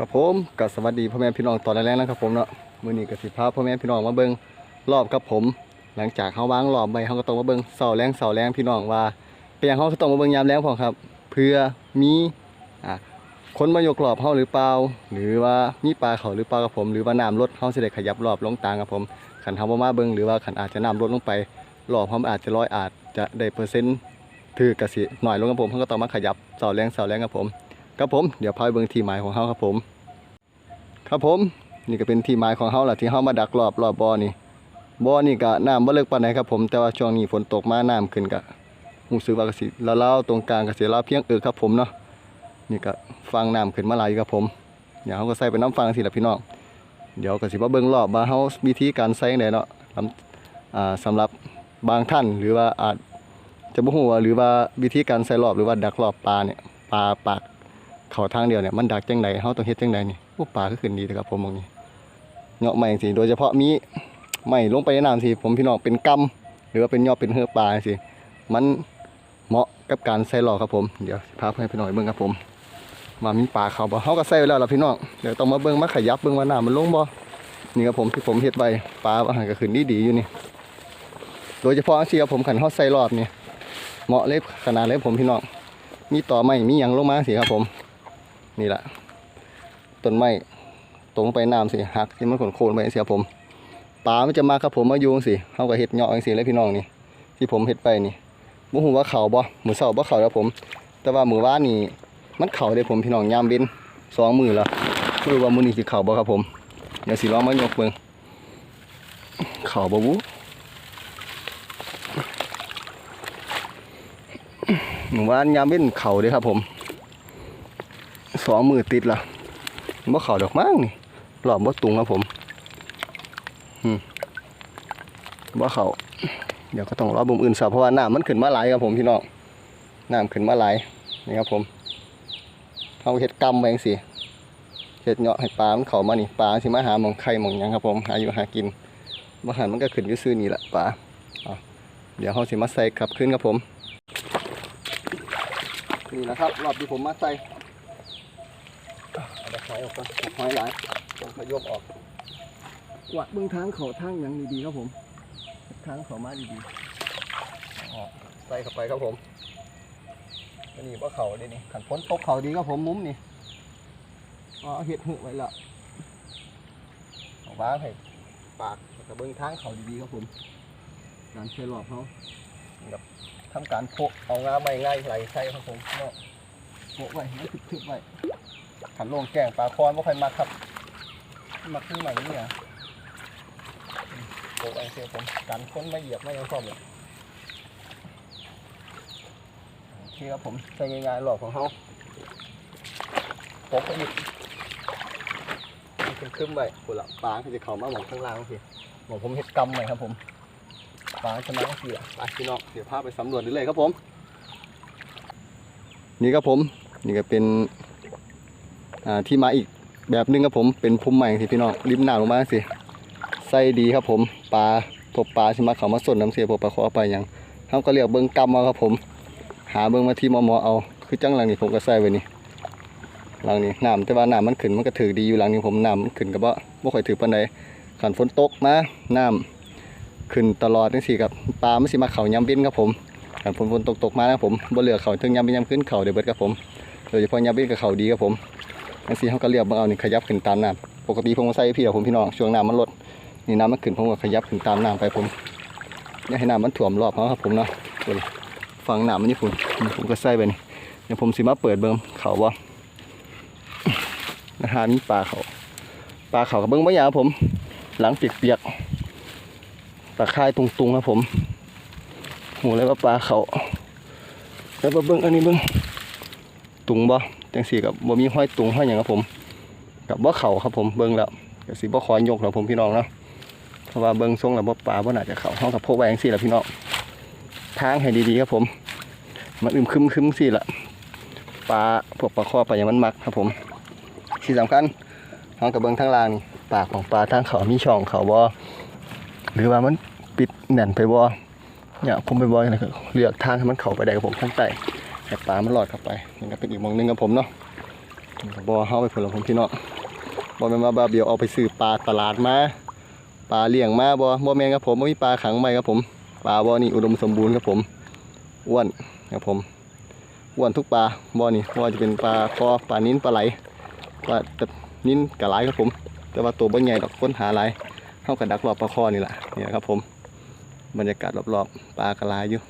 ครับผมกับสวัสดีพ่อแม่พี่น้องตอนแรกๆนะครับผมเนาะมือนี้ก็สิพาพพ่อแม่พี่น้องมาเบิ่งรอบครับผม หลังจากเฮาวางรอบไปเฮาก็ต้องมาเบิ่งเสาแรงเสาแรงพี่น้องว่าเป็นหยังเฮาต้องมาเบิ่งยามแรงพอมครับ เพื่อมีอะคนมายกรอบเฮาหรือเปล่าหรือว่ามีปลาเขาหรือเปล่าครับผม หรือว่าน้ำลดเฮาเสิได้ขยับรอบลงตางครับผมขันเฮาบ่มาเบิ่งหรือว่าขันอาจจะน้ำลดลงไปรอบเฮาอาจจะร้อยอาจจะได้เปอร์เซ็นต์ถือกระสิหน่อยลงครับผมเฮาก็ต้องมาขยับเสาแรงเสาแรงครับผม ครับผมเดี๋ยวพาไปเบิ่งที่หมายของเฮาครับผม ครับผม นี่ก็เป็นที่หมายของเฮาแหละที่เฮามาดักรอบรอบบ่อนี่บ่อนี่ก็น้ำบ่ลึกปานใดครับผมแต่ว่าช่วงนี้ฝนตกมาน้ำขึ้นก็รู้สึกว่ากสิละลาวตรงกลางกสิละลาเพียงเออครับผมเนาะนี่ก็ฟังน้ำขึ้นมาหลายอยู่ครับผมเดี๋ยวเฮาก็ใส่เป็นน้ำฟังสิละพี่น้องเดี๋ยวกสิมาเบิ่งรอบว่าเฮาวิธีการใส่จังไดเนาะสำอ่าสำหรับบางท่านหรือว่าอาจจะบ่ฮู้ว่าหรือว่าวิธีการใส่รอบหรือว่าดักรอบปลาเนี่ยปลาปาก เขาทางเดียวเนี่ยมันดักจังไดเฮาต้องเฮ็ดจังไดนี่โอ้ปลาก็ขึ้นดีนะครับผมมองนี้เหาะใหม่สิโดยเฉพาะมีใหม่ลงไปในน้ำสิผมพี่น้องเป็นกำหรือว่าเป็นยอดเป็นเหือปลาสิมันเหมาะกับการใส่หลอกครับผมเดี๋ยวพาเพื่อนพี่น้องไปเบิ่งครับผมมามีปลาเขาบ่เฮาก็ใส่ไว้แล้วล่ะพี่น้องเดี๋ยวต้องมาเบิ่งมาขยับเบิ่งว่าน้ำมันลงบ่นี่ครับผมที่ผมเฮ็ดไว้ปลาอาหารก็ขึ้นดีๆอยู่นี่ โดยเฉพาะอันที่ครับผมขันเฮาใส่รอบนี่เหมาะเลยขนาดเลยผมพี่น้องมีต่อไม้มีหยังลงมาสิครับผม นี่แหละต้นไม้ตรงไปน้ำสิหักที่มันขนโคนไปเสียผมปลามันจะมาครับผมมาโยงสิเขาก็เห็ดเหยาะจังสิเลยพี่น้องนี่ที่ผมเห็ดไปนี่บ่ฮู้ว่าเขาบ่หมือเสาบ่เขาแล้วผม แต่ว่ามือว่านี่ มันเข่าเลยผมพี่น้องยามเบ็นสองมือแล้วไม่รู้ว่ามือนี้สิเข่าบ่ครับผมเดี๋ยวสิลองมายกเบิ่งเข่าบ่บุมือว่านยามเบ็นเข่าเด้ครับผม สองมือติดละบ่เขาดอกมั้งนี่หลอมบ่ตุงครับผมอืมบ่เขาเดี๋ยวก็ต้องรอบ่มอื่นซะเพราะว่าน้ำมันขึ้นมาหลายครับผมพี่น้องน้ำขึ้นมาหลายนี่ครับผมเฮาเฮ็ดกำไว้จังซี่เฮ็ดเหาะให้ปลามันเข้ามานี่ปลาสิมาหาหมองไข่หมองยังครับผมหาอยู่หากินบ่หันมันก็ขึ้นอยู่ซื่อนี่แหละปลาเดี๋ยวเฮาสิมาใส่กลับขึ้นครับผม นี่นะครับรอบที่ผมมาใส่ เอาตะไคร้ออกก่อนตะไคร้หลายต้องขยกออกกวาดเบื้องทางเขาทางหยังดีๆครับผมทางเขามาดีๆออกใส่เข้าไปครับผมอันนี้ว่าเขาเด้นี่ขันพ้นตกเขาดีครับผมมุมนี่อ๋อเห็ดหึไว้และเอาว้างให้ปากแล้วกับเบื้องทางเขาดีๆครับผมการเชื่อหลอบเขาแบบทำการโปะเอางาใบง่ายไหลใส่ครับผมเนาะโปะไว้ให้ทึบๆไว้ ขันลงแกงปลาคอนว่าใครมาครับมาขึ้นใหม่นี่อะโอ้ยเสียผมกันค้นไม่เหยียบไม่ยังชอบเลยโอเคครับผมใส่ง่ายๆหลอกของเขาปกไปอีกมันเป็นขึ้นไปกุหลาบปลาที่จะเข้ามาหมองข้างล่างสิหมองผมเห็ดกำเลยครับผมปลาจะมาเสียไปพี่น้องเสียภาพไปสำรวจด้เลยครับผม นี่ครับผม นี่ก็เป็น อ่าที่มาอีกแบบนึงครับผมเป็นพุ่มใหม่ที่พี่น้องริมหน้าลงมาสิใส่ดีครับผมปลาพวกปลาที่มาเขามาสนน้ำเสียพวกปลาขอไปหยังเขาก็เรียกเบิ้งกำเอาครับผม หาเบิ้งมาที่มอมอเอา คือจังหลังนี้ผมก็ใส่ไว้นี่หลังนี้น้ำแต่ว่าน้ำมันขึ้นมันก็ถือดีอยู่หลังนี้ผมน้ำมันขึ้นกับว่าไม่ค่อยถือปานใดขันฝนตกมาน้ำขึ้นตลอดจังซี่ครับปลาไม่สิมาเขายำบินครับผมขันฝนฝนตกตกมานะผมบ่เหลือเขาถึงยำบินยำขึ้นเขาเดี๋ยวเบิดครับผมโดยเฉพาะยำบินกับเขาดีครับผม อันสีเขาก็เรียบมาเอานี่ขยับขึ้นตามน้ำปกติผมก็ใส่พี่เดี๋ยวผมพี่น้องช่วงน้ำมันลดนี่น้ำมันขึ้นผมก็ขยับขึ้นตามน้ำไปผมอย่าให้น้ำมันถ่วมรอบเขาครับผมเนาะฟังน้ำมันญี่ปุ่นผมก็ใส่ไปนี่เดี๋ยวผมสิมาเปิดเบิ้งเขาบ่นะฮะมีปลาเขาปลาเขากับเบิ้งบ่ยาวครับผม หลังเปียกๆตะไคร่ตุงๆครับผมโหเลยว่าปลาเขาแล้วมาเบิ้งอันนี้เบิ้งตุงบ่ จังสีกับบ่มีห้อยตุงห้อยหยังครับผม กับบ่เข่าครับผมเบิ่งแล้วก็สิบ่คอยยกแล้วผมพี่น้องเนาะเพราะว่าเบิ่งทรงแล้วบ่ปลาบ่น่าจะเข่าเฮากับพวกไว้จังซี่ล่ะพี่น้องทางให้ดีๆครับผม มันอึมครึมๆซี่ละปลาพวกปลาคอปลาหยังมันมักครับผมที่สำคัญเฮากับเบิ่งทางล่างนี่ปากของปลาทางเขามีช่องเขาบ่หรือว่ามันปิดแน่นไปบ่เนี่ยผมไปบ่อย่างไรเลือกทางให้มันเข้าไปได้ครับผมทางใต้ ให้ปลามันหลอดเข้าไปนี่ก็เป็นอีกมองหนึงครับผมเนาะบ่เฮาไปพุ่นละผมพี่น้องบ่แม่นว่าบาเบียวเอาไปซื้อปลาตลาดมาปลาเลี้ยงมาบ่บ่แม่นครับผมบ่มีปลาขังใหม่ครับผมปลาบ่อนี่อุดมสมบูรณ์ครับผมอ้วนครับผมอ้วนทุกปลาบ่อนี่บ่ว่าจะเป็นปลาคอปลานิ้นปลาไหลปลาแต่นิ้นกะหลายครับผม แต่ว่าตัวบ่ใหญ่ดอกค้นหาหลายเฮาก็ดักรอบปลาคอนี่แหละเนี่ยครับผมบรรยากาศรอบๆปลากระลายอยู่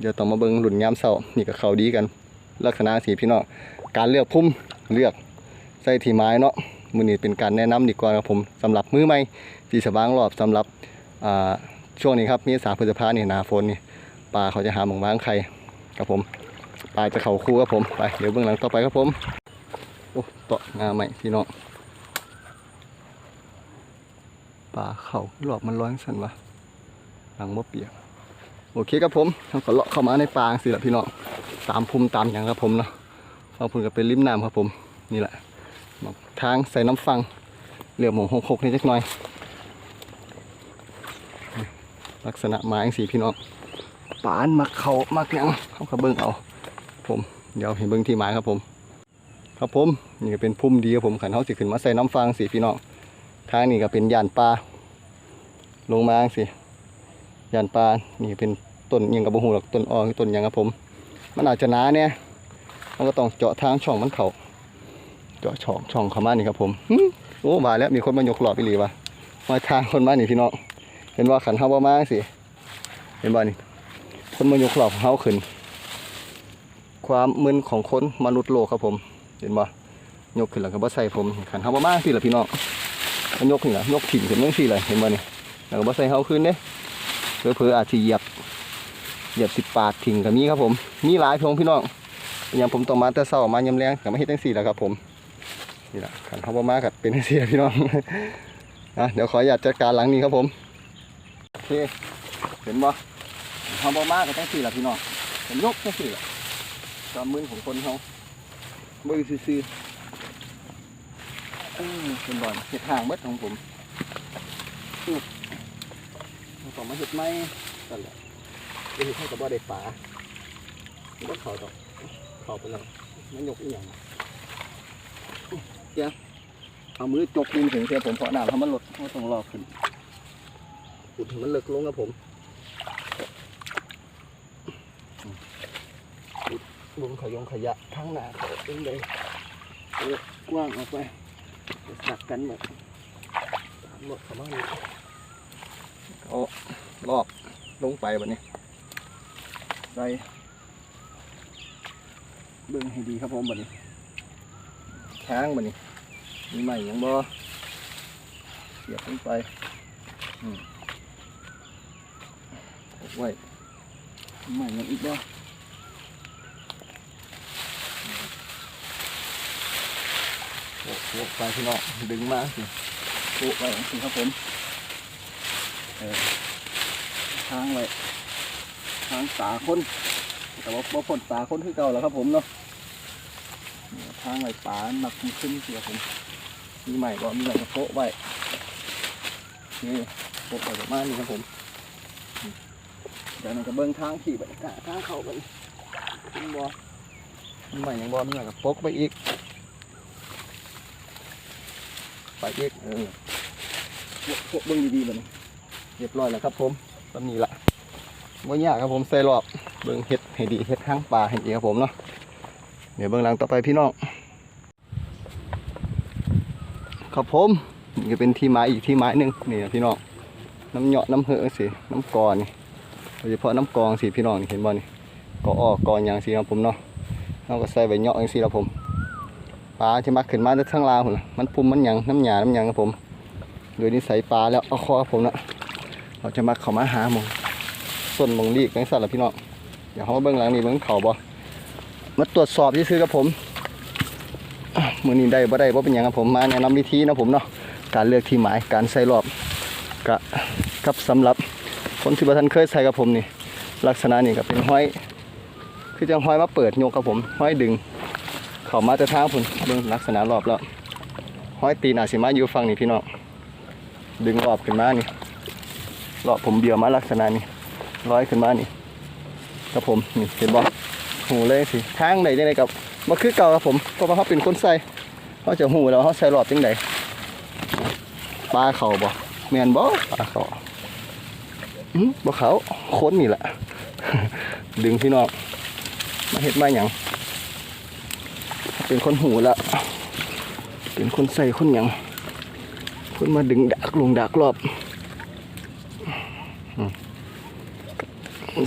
เดี๋ยวต้องมาเบิ่งหลุนยามเสานี่ก็เขาดีกัน ลักษณะสีพี่น้องการเลือกพุ่มเลือกใส่ที่ไม้เนาะมือนี้เป็นการแนะนำดีกว่าครับผมสำหรับมือใหม่ที่สว่างรอบสำหรับช่วงนี้ครับมีสาพฤษภาเนี่หนาฝนนี่ปลาเขาจะหาหมองวางไข่ครับผมปลาจะเข่าคู่ครับผมไปเดี๋ยวเบื้องหลังต่อไปครับผมโอ้ต่องาใหม่พี่น้องปลาเข่ารอบมันร้อนสั่นวะหลังบ่เปียก โอเคครับผมเราก็เลาะเข้ามาในป่าสิละพี่น้องตามภูมิตามอย่างครับผมเนาะฟังพุ่นก็เป็นริมน้ำครับผมนี่แหละทางใส่น้ำฟังเหลือหมองหกหกนี่จักหน่อย ลักษณะไม้สีพี่น้องปานมักเขามักหยังเขาก็เบิ่งเอาผม เดี๋ยวเห็นเบิ่งที่ไม้ครับผม ครับผมนี่ก็เป็นพุ่มดีครับผมขันเขาสิขึ้นมาใส่น้ำฟังสีพี่น้องทางนี้ก็เป็นย่านปลาลงมาสิ ยานปลานี่เป็นต้นอิหยังกับบุหูหรอกต้นอ่อนต้นยังครับผม มันอาจจะหนาเนี่ยมันก็ต้องเจาะทางช่องมันเขาเจาะช่องช่องเขามานี่ครับผมโอ้มาแล้วมีคนมายกหลอดไปหลีวะมาทางคนมานี่พี่น้องเห็นว่าขันเฮาบ่มาสิเห็นบ่นี่คนมายกหลอดของเฮาขึ้น ความมึนของคนมนุษย์โลกครับผม เห็นบ่ยกขึ้นแล้วก็บ่ใส่ผมขันเฮาบ่มาสิล่ะพี่น้องมันยกขึ้นล่ะยกถิ่นขึ้นจังซี่เลยเห็นบ่นี่แล้วก็บ่ใส่เฮาขึ้นเด้ เพื่อเพื่ออาจจะเหยียบเหยียบสิบปากทิ้งกับมีครับผมมีหลายพงพี่น้องอย่างผมต้องมาแต่เช้ามายำแรงกับมาเฮ็ดจังซี่แหละครับผมนี่แหละขันเขาบ่มากับเป็นจังซี่พี่น้องอะเดี๋ยวขออยากจัดการหลังนี้ครับผมโอเคเห็นบ่เขาบ่มากับจังซี่แหละพี่น้องผมยกจังซี่และความมือของคนเขามือซื่อๆเป็นบ่อนเฮ็ดทางเบิดของผม ต้องมาเห็ดไหมนั่นแหละไปเห็ดให้กับบ่อได้ป่ามันก็เขาดอกเขาไปแล้วมันยกอีหยังเจ้าเอามือจกดินถึงเสียผมเพราะน้ำเขามันลดเขาต้องรอขึ้นขุดให้มันเลิกลงครับผมขุดลุมขยงขยะทั้งหน้าเขาเองเลยเอากว้างออกไปจะสักกันหมดตามหมดเขามาเลย เอารอบลงไปแบบนี้ใส่เบิ่งให้ดีครับผมแบบนี้ค้างแบบนี้มีใหม่ยังบ่เสียบลงไปอืมไว้มีใหม่ยังอีกบ่โอ้โหไปพี่น้องดึงมาสิโอ้ไปสิครับผม ทางไว้ทางตาคนแต่ว่าบ่พ้นตาคนคือเก่าแล้วครับผมเนาะทางไว้ป่าหนักขึ้นเสียผมมีใหม่ก็มีใหม่ก็โปะไว้นี่โปะไว้ประมาณนี้ครับผมเดี๋ยวนั้นก็เบิ้งทางขี่ไปกะทางเข้าไปมีบ่มีใหม่ยังบ่มีใหม่ก็โปะไปอีกไปอีกเออโปะเบิ้งดีๆแบบนี้ เรียบร้อยแล้วครับผมตำนี้ละว่ายากครับผมใส่รอบเบิ่งเห็ดให้ดีเห็ดข้างปลาให้ดีครับผมเนาะเดี๋ยวเบิ่งหลังต่อไปพี่น้องครับผมนี่ก็เป็นที่ไม้อีกที่ไม้หนึ่งนี่นะพี่น้องน้ำเหยาะน้ำเหอสิน้ำกอนี่โดยเฉพาะน้ำกองสิพี่น้องเห็นบ่นี่กอออกกออย่างสิครับผมเนาะเราก็ใส่ใบเหยาะอย่างสิครับผมปลาที่มักขึ้นมาจากข้งลางพุ่นะมันปุ่มมันหยังน้ำหยาน้ำหยังครับผมโดยนิสัยปลาแล้วเอาคอผมนะ เราจะมาเข้ามาหามองส่วนมองลีกนังสัตว์ละพี่น้องเดี๋ยวเขามาเบื้องหลังนี่เบื้องเขาบ่มาตรวจสอบที่ซื้อกับผมมือนี้ได้บ่ได้บ่เป็นหยังครับผมมาแนะนำวิธีนะผมเนาะการเลือกที่หมายการใส่รอบกะกับสำหรับคนที่บ่ทันเคยใส่กับผมนี่ ลักษณะนี่ก็เป็นห้อย คือจังห้อยมาเปิดโยกกับผม ห้อยดึง เข้ามาแต่ทางผมเบิ่งลักษณะรอบแล้วห้อยตีนอาจสิมาอยู่ฝั่งนี้พี่น้องดึงรอบขึ้นมานี่ รอผมเบี่ยวมาลักษณะนี้ร้อยขึ้นมานี่กับผมนี่เห็นบ่หูเลยสิทางไหนจังไดกับมาคือเก่าครับผมเพราะว่าเขาเป็นคนใส่เขาจะหูแล้วเขาใส่หลอดจังไดปลาเขาบ่แมนบ่ปลาเขาอืมบ่เขาค้นนี่แหละ ดึงพี่น้องมาเฮ็ดมาหยังเป็นคนหูละเป็นคนใส่คนหยังคนมาดึงดักลงดักรอบ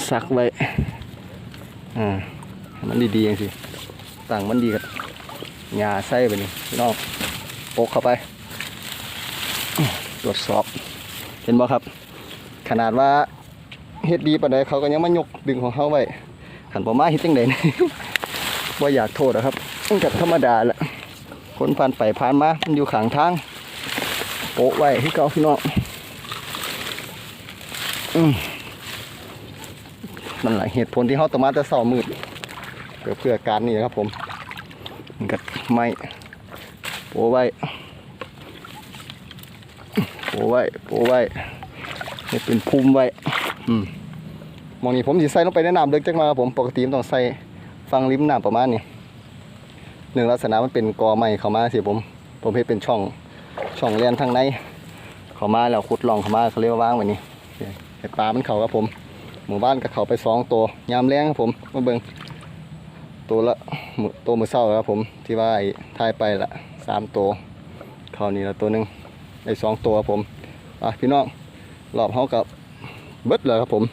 สักไว้อ่ามันดีๆอย่างสิต่างมันดีกับหญ้าใส่ไปนี่พี่น้องปกเข้าไป ตรวจสอบ เห็นบ่ครับ ขนาดว่าเฮ็ดดีปานใดเขาก็ยังมายกดึงของเขาไว้ขันบ่มาเฮ็ดจังได๋ว่าอยากโทษอะครับมันก็ธรรมดาแหละคนผ่านไปผ่านมามันอยู่ข้างทางโปะไว้ที่เก่าพี่น้อง นั่นแหละเหตุผลที่เขาต้องมาแต่เสามืดเพื่อเพื่อการนี่นะครับผมมันก็ไม่โปไว้โปไว้โปไว้ให้เป็นภูมิไว้อืมมองนี้ผมสิใส่ลงไปในน้ำเล็กจังมาครับผมปกติมต้องใส่ฟังริมน้ำประมาณนี้หนึ่งลักษณะมันเป็นกอไม้เข้ามาสิผม ผมเห็นเป็นช่องช่องเลียนทางในเขามาแล้วขุดลองเขามาเขาเรียกว่าว่างแบบนี้ เห็ดปลามันเข่าครับผม หมู่บ้านกับเข่าไปสองตัวยามแรงครับผมมาเบิงตัวละตัวมือเศร้าครับผมที่ว่าไอ้ทายไปละสามตัวเข่านี่ละตัวหนึ่งไอ้สองตัวครับผมอะพี่น้องรอบเขากับเบิดเลยครับผม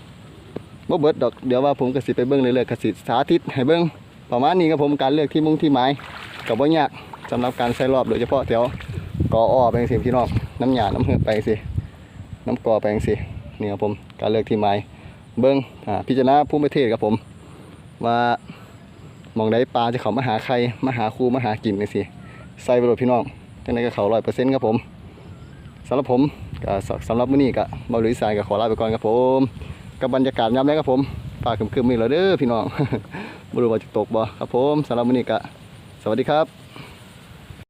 บ่เบิดดอกเดี๋ยวว่าผมกระสิไปเบิ่งเรื่อยๆกสิสาธิตให้เบิ่งประมาณนี้ครับผมการเลือกที่มุ้งที่หมายกับว่ายากสำหรับการใส่รอบโดยเฉพาะแถวกออ้อไปจังสิพี่น้องน้ำหยาน้ำเหือไปจังสิน้ำกอไปจังสิ นี่ครับผมการเลือกที่ไม้เบิ้งพิจารณาภูมิประเทศครับผม ว่ามองใดปลาจะเขามาหาใครมาหาครูมาหากินจังสิใส่ไปโดดพี่น้องจังไดก็เขาร้อยเปอร์เซ็นต์ครับผมสำหรับผมก็สำหรับมื้อนี้ก็บาลุยสายก็ขอลาไปก่อนครับผมกับบรรยากาศยามแลงครับผมฟ้าคึมๆมีแล้วเด้อพี่น้องบ่รู้ว่าจะตกบ่ครับผมสำหรับมื้อนี้ก็สวัสดีครับ